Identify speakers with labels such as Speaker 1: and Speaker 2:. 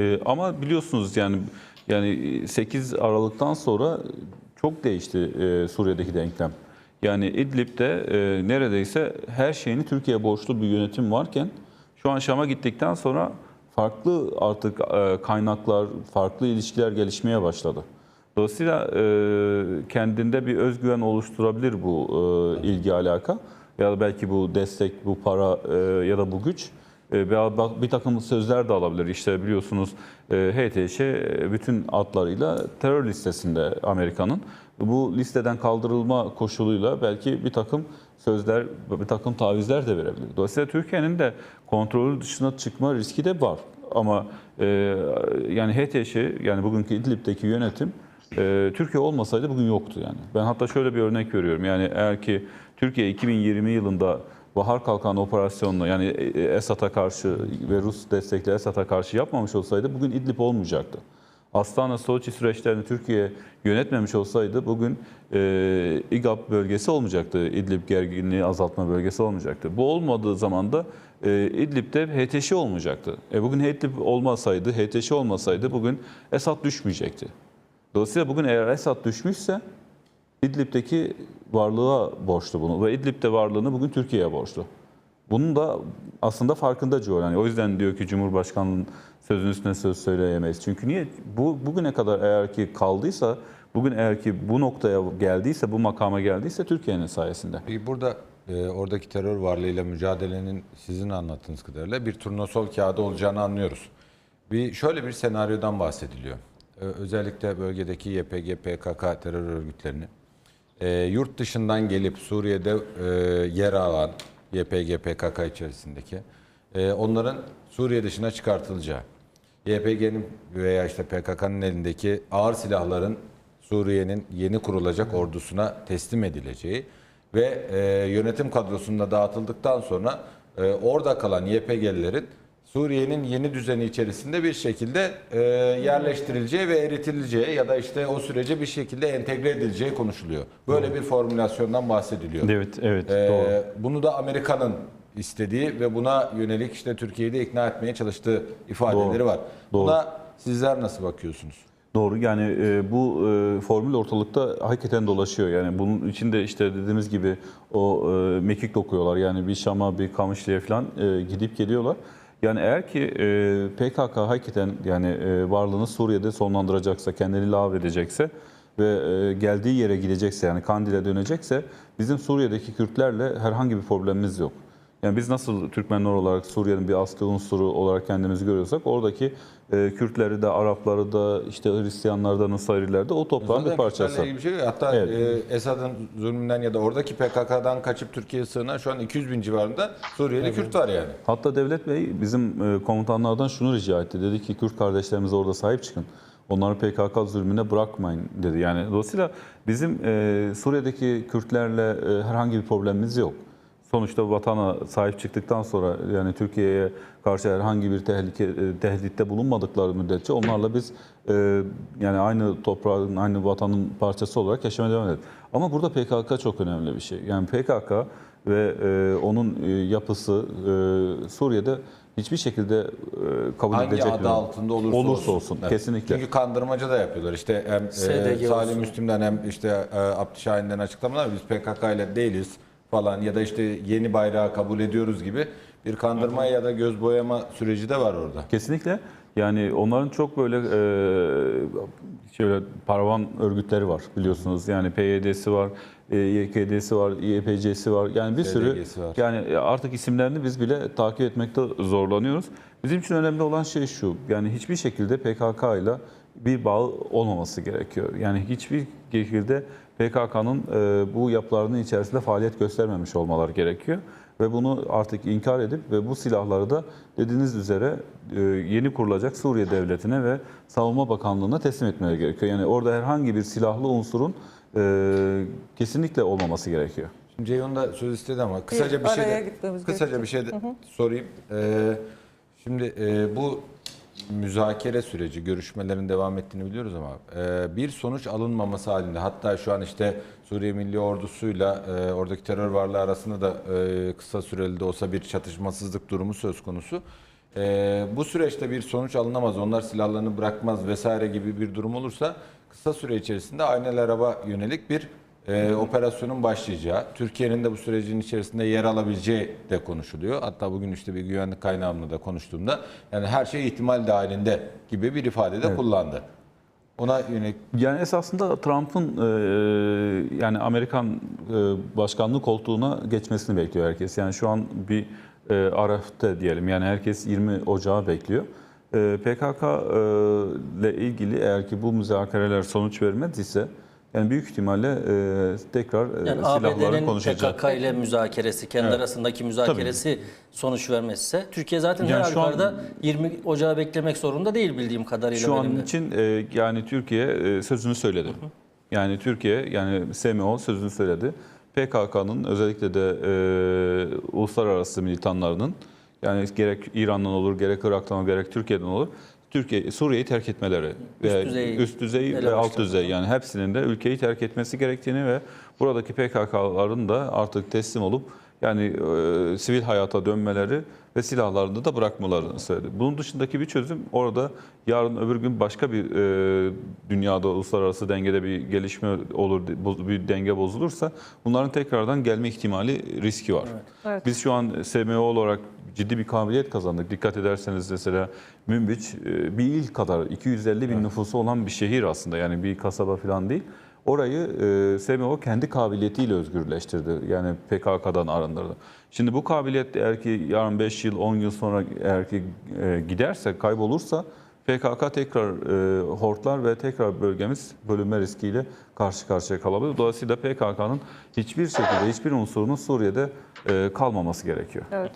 Speaker 1: Ee, ama biliyorsunuz yani yani 8 Aralık'tan sonra çok değişti e, Suriye'deki denklem. Yani İdlib'de e, neredeyse her şeyini Türkiye'ye borçlu bir yönetim varken şu an Şam'a gittikten sonra farklı artık e, kaynaklar, farklı ilişkiler gelişmeye başladı. Dolayısıyla e, kendinde bir özgüven oluşturabilir bu e, ilgi alaka ya da belki bu destek, bu para e, ya da bu güç e, bak- bir takım sözler de alabilir. İşte biliyorsunuz e, HTŞ e, bütün adlarıyla terör listesinde Amerika'nın. Bu listeden kaldırılma koşuluyla belki bir takım sözler, bir takım tavizler de verebilir. Dolayısıyla Türkiye'nin de kontrolü dışına çıkma riski de var. Ama e, yani HTŞ yani bugünkü İdlib'deki yönetim e, Türkiye olmasaydı bugün yoktu yani. Ben hatta şöyle bir örnek veriyorum. Yani eğer ki Türkiye 2020 yılında Bahar Kalkan operasyonunu yani e, Esad'a karşı ve Rus destekli Esad'a karşı yapmamış olsaydı bugün İdlib olmayacaktı. Astana Soçi süreçlerini Türkiye yönetmemiş olsaydı bugün e, İGAP bölgesi olmayacaktı. İdlib gerginliği azaltma bölgesi olmayacaktı. Bu olmadığı zaman da e, İdlib'de HTŞ olmayacaktı. E, bugün İdlib olmasaydı, HTŞ olmasaydı bugün Esad düşmeyecekti. Dolayısıyla bugün eğer Esad düşmüşse İdlib'deki varlığa borçlu bunu ve İdlib'de varlığını bugün Türkiye'ye borçlu. Bunun da aslında farkında Joe. Yani o yüzden diyor ki Cumhurbaşkanı'nın sözün üstüne söz söyleyemeyiz. Çünkü niye? Bu bugüne kadar eğer ki kaldıysa, bugün eğer ki bu noktaya geldiyse, bu makama geldiyse Türkiye'nin sayesinde.
Speaker 2: Peki burada e, oradaki terör varlığıyla mücadelenin sizin anlattığınız kadarıyla bir turnusol kağıdı olacağını anlıyoruz. Bir şöyle bir senaryodan bahsediliyor. E, özellikle bölgedeki YPG, PKK terör örgütlerini e, yurt dışından gelip Suriye'de e, yer alan YPG, PKK içerisindeki e, onların Suriye dışına çıkartılacağı. YPG'nin veya işte PKK'nın elindeki ağır silahların Suriye'nin yeni kurulacak ordusuna teslim edileceği ve e, yönetim kadrosunda dağıtıldıktan sonra e, orada kalan YPG'lilerin Suriye'nin yeni düzeni içerisinde bir şekilde e, yerleştirileceği ve eritileceği ya da işte o sürece bir şekilde entegre edileceği konuşuluyor. Böyle bir formülasyondan bahsediliyor.
Speaker 1: Evet, evet,
Speaker 2: Ee,
Speaker 1: doğru.
Speaker 2: Bunu da Amerika'nın istediği ve buna yönelik işte Türkiye'yi de ikna etmeye çalıştığı ifadeleri
Speaker 1: Doğru.
Speaker 2: var.
Speaker 1: Doğru.
Speaker 2: Buna sizler nasıl bakıyorsunuz?
Speaker 1: Doğru yani e, bu e, formül ortalıkta hakikaten dolaşıyor. Yani bunun içinde işte dediğimiz gibi o e, mekik dokuyorlar. Yani bir Şam'a bir Kamışlı'ya falan e, gidip geliyorlar. Yani eğer ki e, PKK hakikaten yani e, varlığını Suriye'de sonlandıracaksa, kendini lav edecekse ve e, geldiği yere gidecekse yani Kandil'e dönecekse bizim Suriye'deki Kürtlerle herhangi bir problemimiz yok. Yani biz nasıl Türkmenler olarak Suriye'nin bir asli unsuru olarak kendimizi görüyorsak oradaki e, Kürtleri de, Arapları da, işte Hristiyanları da, Nusayriler de o toprağın bir parçası.
Speaker 2: Bir şey. Hatta
Speaker 1: Evet.
Speaker 2: e, Esad'ın zulmünden ya da oradaki PKK'dan kaçıp Türkiye'ye sığınan şu an 200 bin civarında Suriyeli Kürt var yani.
Speaker 1: Hatta Devlet Bey bizim e, komutanlardan şunu rica etti. Dedi ki Kürt kardeşlerimize orada sahip çıkın. Onları PKK zulmüne bırakmayın dedi. Yani dolayısıyla bizim e, Suriye'deki Kürtlerle e, herhangi bir problemimiz yok. Sonuçta vatana sahip çıktıktan sonra yani Türkiye'ye karşı herhangi bir tehlike e, tehditte bulunmadıkları müddetçe onlarla biz e, yani aynı toprağın, aynı vatanın parçası olarak yaşamaya devam ederiz. Ama burada PKK çok önemli bir şey. Yani PKK ve e, onun e, yapısı e, Suriye'de hiçbir şekilde e, kabul
Speaker 2: Hangi
Speaker 1: edilecek
Speaker 2: adı
Speaker 1: bir-
Speaker 2: altında olursa,
Speaker 1: olursa olsun.
Speaker 2: Evet.
Speaker 1: Kesinlikle.
Speaker 2: Çünkü kandırmaca da yapıyorlar. İşte hem e, Salim
Speaker 3: olsun.
Speaker 2: Müslim'den hem işte e, Abdü Şahin'den açıklamalar biz PKK ile değiliz falan ya da işte yeni bayrağı kabul ediyoruz gibi bir kandırma ya da göz boyama süreci de var orada.
Speaker 1: Kesinlikle. Yani onların çok böyle e, şöyle paravan örgütleri var biliyorsunuz. Yani PYD'si var, e, YKD'si var, YPC'si var. Yani bir sürü
Speaker 2: SDG'si var.
Speaker 1: yani artık isimlerini biz bile takip etmekte zorlanıyoruz. Bizim için önemli olan şey şu. Yani hiçbir şekilde PKK ile bir bağ olmaması gerekiyor. Yani hiçbir şekilde PKK'nın e, bu yapılarının içerisinde faaliyet göstermemiş olmaları gerekiyor. Ve bunu artık inkar edip ve bu silahları da dediğiniz üzere e, yeni kurulacak Suriye Devleti'ne ve Savunma Bakanlığı'na teslim etmeleri gerekiyor. Yani orada herhangi bir silahlı unsurun e, kesinlikle olmaması gerekiyor.
Speaker 2: Şimdi Ceyhun da söz istedi ama kısaca bir, şey de, kısaca bir şey de sorayım. Ee, şimdi e, bu müzakere süreci, görüşmelerin devam ettiğini biliyoruz ama e, bir sonuç alınmaması halinde hatta şu an işte Suriye Milli Ordusu'yla e, oradaki terör varlığı arasında da e, kısa süreli de olsa bir çatışmasızlık durumu söz konusu. Ee, bu süreçte bir sonuç alınamaz, onlar silahlarını bırakmaz vesaire gibi bir durum olursa kısa süre içerisinde Aynel Arab'a yönelik bir e, operasyonun başlayacağı, Türkiye'nin de bu sürecin içerisinde yer alabileceği de konuşuluyor. Hatta bugün işte bir güvenlik kaynağımla da konuştuğumda yani her şey ihtimal dahilinde gibi bir ifade de kullandı. Ona yönelik
Speaker 1: Yani esasında Trump'ın e, yani Amerikan e, başkanlık koltuğuna geçmesini bekliyor herkes. Yani şu an bir e, arafta diyelim. Yani herkes 20 Ocağı bekliyor. E, PKK e, ile ilgili eğer ki bu müzakereler sonuç vermediyse yani büyük ihtimalle e, tekrar e,
Speaker 3: Yani
Speaker 1: silahları
Speaker 3: ABD'nin
Speaker 1: konuşacak.
Speaker 3: PKK ile müzakeresi, kendi arasındaki müzakeresi sonuç vermezse Türkiye zaten
Speaker 1: Yani
Speaker 3: her
Speaker 1: an-
Speaker 3: halükarda 20 Ocağı beklemek zorunda değil bildiğim kadarıyla
Speaker 1: Şu
Speaker 3: benim
Speaker 1: an için e, yani Türkiye e, sözünü söyledi. Yani Türkiye yani SMO sözünü söyledi. PKK'nın özellikle de e, uluslararası militanlarının yani gerek İran'dan olur, gerek Irak'tan olur, gerek Türkiye'den olur. Türkiye Suriye'yi terk etmeleri ve
Speaker 3: düzey
Speaker 1: üst düzey ve alt düzey yani hepsinin de ülkeyi terk etmesi gerektiğini ve buradaki PKK'ların da artık teslim olup yani e, sivil hayata dönmeleri ve silahlarını da bırakmalarını söyledi. Bunun dışındaki bir çözüm orada yarın öbür gün başka bir e, dünyada uluslararası dengede bir gelişme olur, bir denge bozulursa bunların tekrardan gelme ihtimali riski var.
Speaker 4: Evet.
Speaker 1: Biz şu an SMO olarak ciddi bir kabiliyet kazandık. Dikkat ederseniz mesela Münbiç e, bir il kadar 250 bin nüfusu olan bir şehir aslında yani bir kasaba falan değil. Orayı e, SMO kendi kabiliyetiyle özgürleştirdi. Yani PKK'dan arındırdı. Şimdi bu kabiliyet eğer ki yarın 5 yıl 10 yıl sonra eğer ki e, giderse kaybolursa PKK tekrar e, hortlar ve tekrar bölgemiz bölünme riskiyle karşı karşıya kalabilir. Dolayısıyla PKK'nın hiçbir şekilde hiçbir unsurunun Suriye'de e, kalmaması gerekiyor.
Speaker 4: Evet.